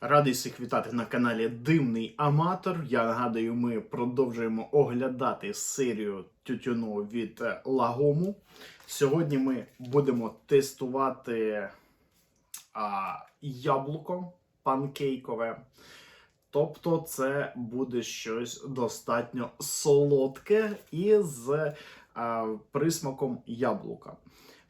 Радий всіх вітати на каналі Димний Аматор. Я нагадую, ми продовжуємо оглядати серію тютюну від е, Лагому. Сьогодні ми будемо тестувати а, яблуко панкейкове. Тобто, це буде щось достатньо солодке і з а, присмаком яблука.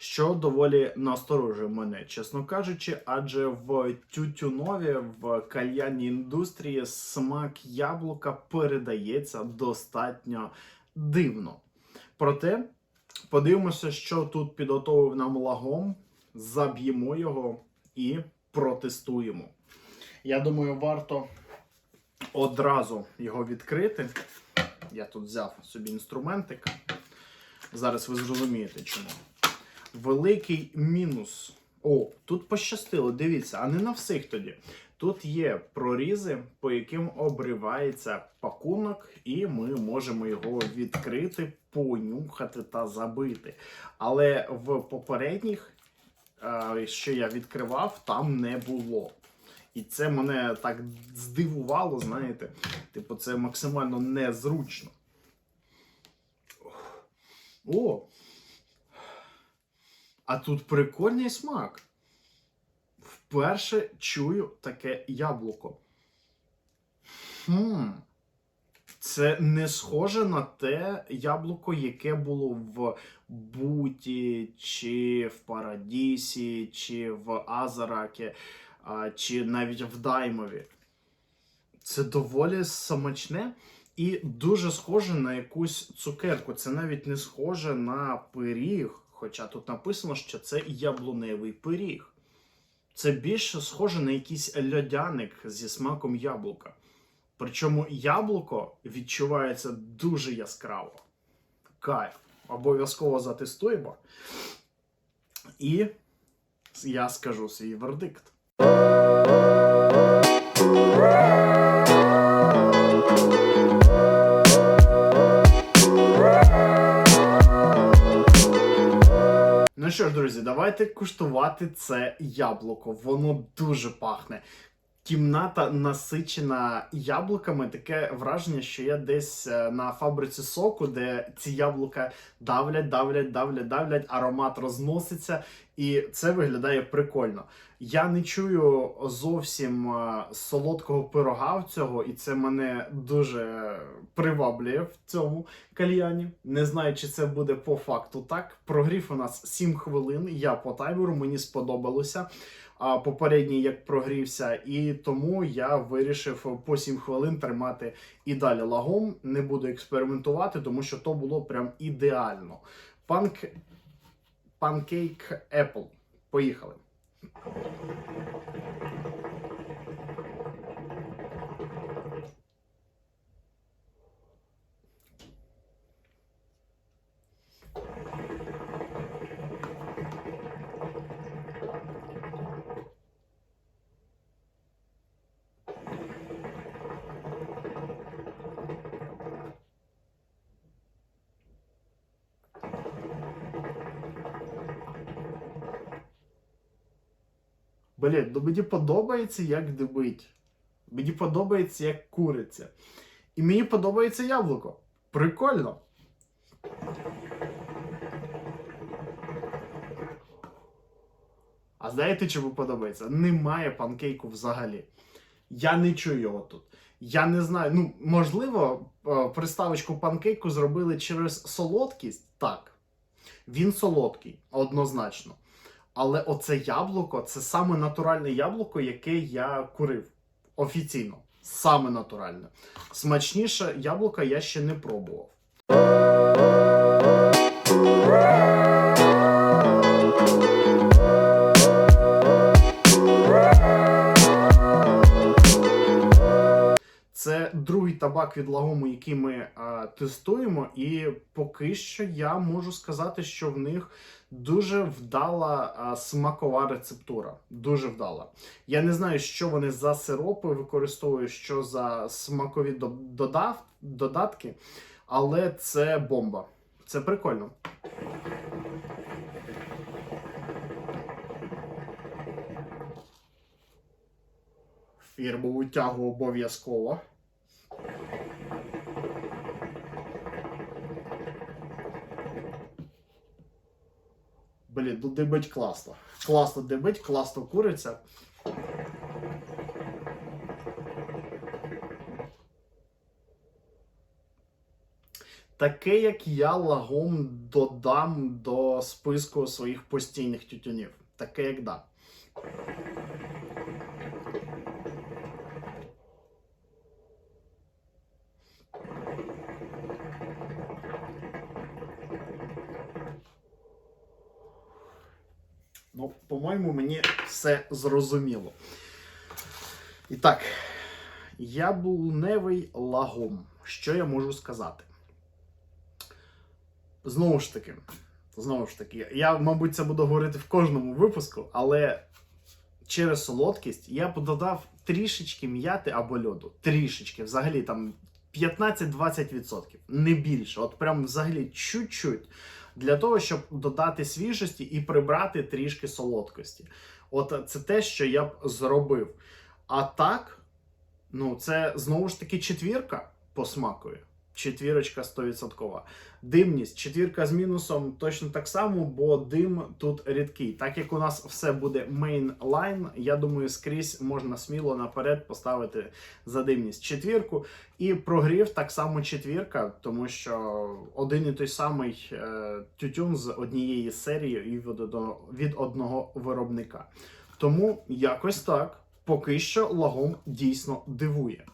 Що доволі насторожує мене, чесно кажучи, адже в тютюнові в кальянній індустрії смак яблука передається достатньо дивно. Проте подивимося, що тут підготовив нам лагом, заб'ємо його і протестуємо. Я думаю, варто одразу його відкрити. Я тут взяв собі інструментик. Зараз ви зрозумієте чому. Великий мінус. О, тут пощастило, дивіться, а не на всіх тоді. Тут є прорізи, по яким обривається пакунок, і ми можемо його відкрити, понюхати та забити. Але в попередніх, е, що я відкривав, там не було. І це мене так здивувало, знаєте. Типу, це максимально незручно. О! А тут прикольний смак. Вперше чую таке яблуко. Хм. Це не схоже на те яблуко, яке було в Буті, чи в Парадісі, чи в Азаракі, чи навіть в Даймові. Це доволі смачне і дуже схоже на якусь цукерку. Це навіть не схоже на пиріг. Хоча тут написано, що це яблуневий пиріг. Це більше схоже на якийсь льодяник зі смаком яблука. Причому яблуко відчувається дуже яскраво. Кайф. Обов'язково затестуємо. І я скажу свій вердикт. Ну що ж, друзі, давайте куштувати це яблуко. Воно дуже пахне. Кімната насичена яблуками. Таке враження, що я десь е, на фабриці соку, де ці яблука давлять, давлять, давлять, давлять, аромат розноситься, і це виглядає прикольно. Я не чую зовсім е, солодкого пирога в цього, і це мене дуже приваблює в цьому кальяні. Не знаю, чи це буде по факту так. Прогрів у нас 7 хвилин. Я по таймеру, мені сподобалося. Попередній як прогрівся, і тому я вирішив по 7 хвилин тримати і далі лагом. Не буду експериментувати, тому що то було прям ідеально. Панк... Панкейк Apple. Поїхали. Блять, ну мені подобається, як димить. Мені подобається, як куриться. І мені подобається яблуко. Прикольно. А знаєте, чому подобається? Немає панкейку взагалі. Я не чую його тут. Я не знаю. Ну, можливо, е, приставочку панкейку зробили через солодкість. Так. Він солодкий, однозначно. Але оце яблуко це саме натуральне яблуко, яке я курив офіційно. Саме натуральне. Смачніше яблука я ще не пробував. Табак від лагому, який ми а, тестуємо, і поки що я можу сказати, що в них дуже вдала а, смакова рецептура. Дуже вдала. Я не знаю, що вони за сиропи використовують, що за смакові додав, додатки, але це бомба. Це прикольно. Фірмову тягу обов'язково. Блін, ну дебить класно. Класно дибить, класно куриться. Таке, як я лагом додам до списку своїх постійних тютюнів. Таке, як да. Ну, по-моєму, мені все зрозуміло. І так, яблуневий лагом. Що я можу сказати? Знову ж таки, знову ж таки, я, мабуть, це буду говорити в кожному випуску, але через солодкість я додав трішечки м'яти або льоду. Трішечки, взагалі там 15-20%, не більше. От прям взагалі чуть-чуть. Для того, щоб додати свіжості і прибрати трішки солодкості. От це те, що я б зробив. А так, ну, це знову ж таки четвірка по смакові. Четвірочка 100%. Димність, четвірка з мінусом точно так само, бо дим тут рідкий. Так як у нас все буде мейнлайн, я думаю, скрізь можна сміло наперед поставити за димність четвірку. І прогрів так само четвірка, тому що один і той самий е, тютюн з однієї серії і від від одного виробника. Тому якось так. Поки що лагом дійсно дивує.